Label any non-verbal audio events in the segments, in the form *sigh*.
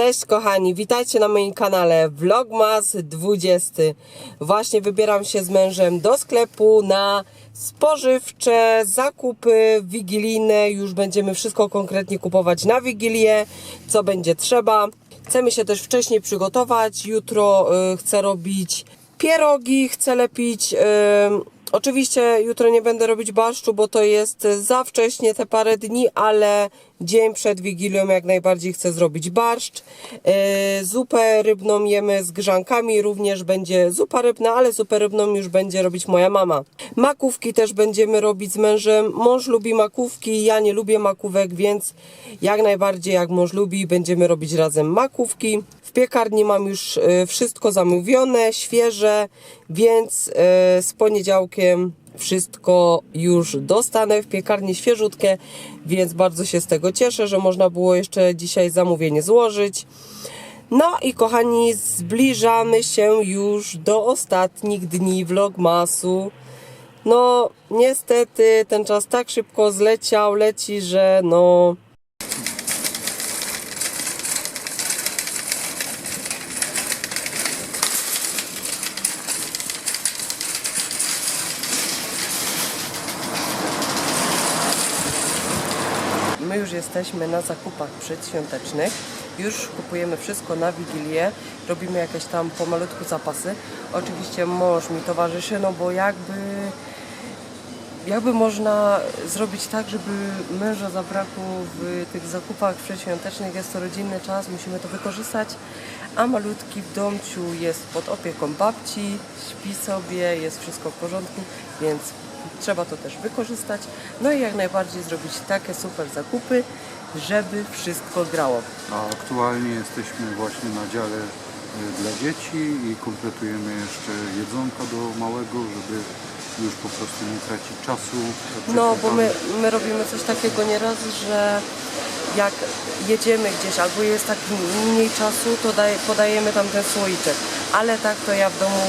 Cześć kochani, witajcie na moim kanale Vlogmas 20. Właśnie wybieram się z mężem do sklepu na spożywcze zakupy wigilijne. Już będziemy wszystko konkretnie kupować na Wigilię, co będzie trzeba. Chcemy się też wcześniej przygotować. Jutro y, chcę robić pierogi, chcę lepić... Y, Oczywiście jutro nie będę robić barszczu, bo to jest za wcześnie te parę dni, ale dzień przed Wigilią jak najbardziej chcę zrobić barszcz. Yy, zupę rybną jemy z grzankami, również będzie zupa rybna, ale zupę rybną już będzie robić moja mama. Makówki też będziemy robić z mężem. Mąż lubi makówki, ja nie lubię makówek, więc jak najbardziej jak mąż lubi, będziemy robić razem makówki. W piekarni mam już e, wszystko zamówione, świeże, więc e, z poniedziałkiem wszystko już dostanę w piekarni świeżutkie, więc bardzo się z tego cieszę, że można było jeszcze dzisiaj zamówienie złożyć. No i kochani, zbliżamy się już do ostatnich dni vlogmasu. No, niestety ten czas tak szybko zleciał, leci, że no. My już jesteśmy na zakupach przedświątecznych. Już kupujemy wszystko na Wigilię. Robimy jakieś tam pomalutku zapasy. Oczywiście mąż mi towarzyszy, no bo jakby jakby można zrobić tak, żeby męża zabrakło w tych zakupach przedświątecznych, jest to rodzinny czas, musimy to wykorzystać, a malutki w domciu jest pod opieką babci, śpi sobie, jest wszystko w porządku, więc trzeba to też wykorzystać, no i jak najbardziej zrobić takie super zakupy, żeby wszystko grało. A aktualnie jesteśmy właśnie na dziale y, dla dzieci i kompletujemy jeszcze jedzonko do małego, żeby już po prostu nie tracić czasu. No, bo my, my robimy coś takiego nieraz, że jak jedziemy gdzieś albo jest tak mniej czasu, to daj, podajemy tam ten słoiczek. Ale tak to ja w domu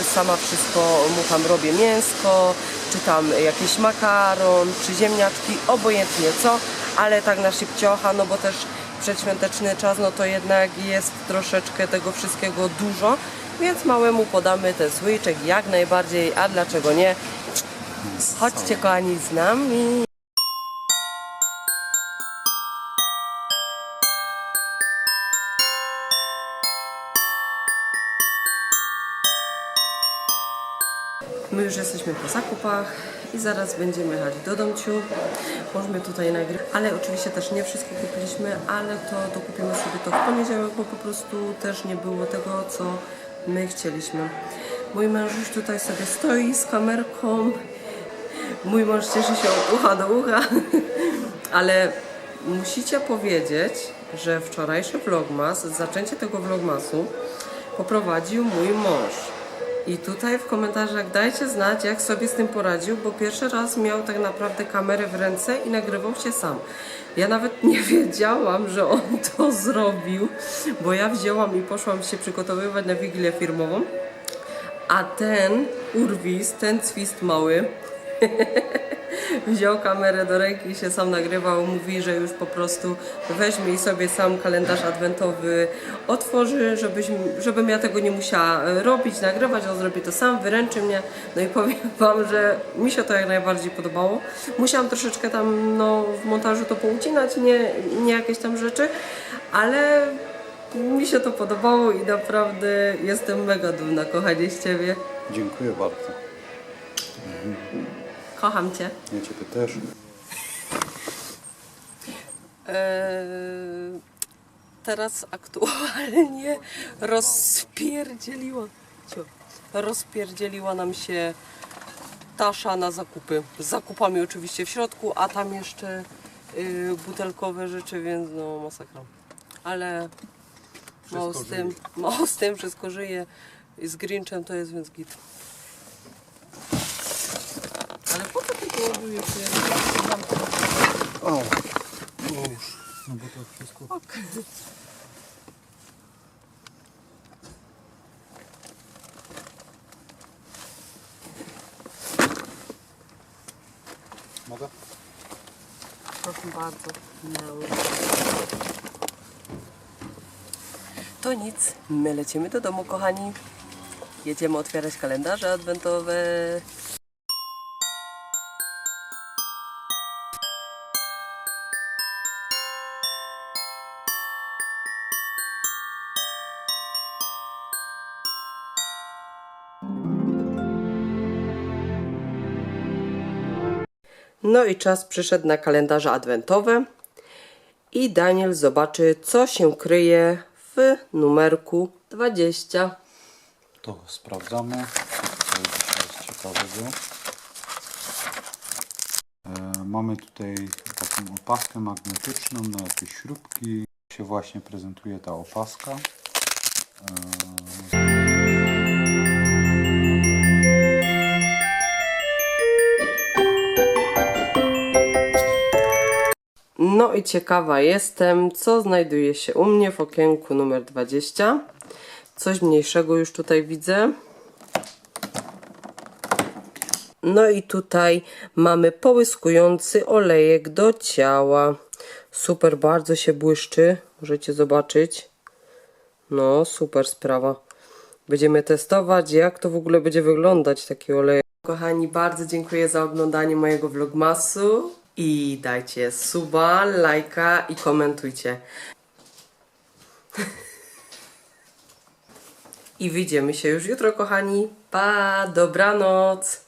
y, sama wszystko mu tam robię mięsko, czy tam jakiś makaron, czy ziemniaczki, obojętnie co, ale tak na szybciocha, no bo też przedświąteczny czas, no to jednak jest troszeczkę tego wszystkiego dużo, więc małemu podamy ten słoiczek jak najbardziej, a dlaczego nie? Chodźcie kochani z nami. Już jesteśmy po zakupach i zaraz będziemy jechać do domciu. Możemy tutaj nagrywać, ale oczywiście też nie wszystko kupiliśmy, ale to dokupimy sobie to w poniedziałek, bo po prostu też nie było tego, co my chcieliśmy. Mój mężuś tutaj sobie stoi z kamerką. Mój mąż cieszy się od ucha do ucha, *laughs* ale musicie powiedzieć, że wczorajszy vlogmas, zaczęcie tego vlogmasu poprowadził mój mąż. I tutaj w komentarzach dajcie znać, jak sobie z tym poradził, bo pierwszy raz miał tak naprawdę kamerę w ręce i nagrywał się sam. Ja nawet *laughs* nie wiedziałam, że on to zrobił, bo ja wzięłam i poszłam się przygotowywać na wigilię firmową, a ten urwis, ten twist mały, *laughs* wziął kamerę do ręki i się sam nagrywał. Mówi, że już po prostu weźmie i sobie sam kalendarz adwentowy otworzy, żebyś, żebym ja tego nie musiała e, robić, nagrywać. On zrobi to sam, wyręczy mnie. No i *laughs* powiem Wam, że mi się to jak najbardziej podobało. Musiałam troszeczkę tam no, w montażu to poucinać, nie, nie jakieś tam rzeczy, ale mi się to podobało i naprawdę jestem mega dumna, kochanie, z Ciebie. Dziękuję bardzo. Kocham Cię. Ja Ciebie też. Eee, teraz aktualnie rozpierdzieliła, cio, rozpierdzieliła nam się tasza na zakupy. Z zakupami oczywiście w środku, a tam jeszcze y, butelkowe rzeczy, więc no masakra. Ale mało z tym, mało z tym, wszystko żyje. I z Grinchem to jest więc git. Ale po co ty to ładujesz? Ja mam to O, już. No bo to wszystko... Mogę? Proszę bardzo. No. to nic, my lecimy do domu, kochani. Jedziemy otwierać kalendarze adwentowe. No i czas przyszedł na kalendarze adwentowe. I Daniel zobaczy, co się kryje w numerku 20. To sprawdzamy. Co jest ciekawego. E, mamy tutaj taką opaskę magnetyczną na jakieś śrubki. Się właśnie prezentuje ta opaska. E, No i ciekawa jestem, co znajduje się u mnie w okienku numer 20. Coś mniejszego już tutaj widzę. No i tutaj mamy połyskujący olejek do ciała. Super, bardzo się błyszczy. Możecie zobaczyć. No, super sprawa. Będziemy testować, jak to w ogóle będzie wyglądać taki olej. Kochani, bardzo dziękuję za oglądanie mojego vlogmasu i dajcie suba, lajka i komentujcie. I widzimy się już jutro, kochani. Pa, dobranoc.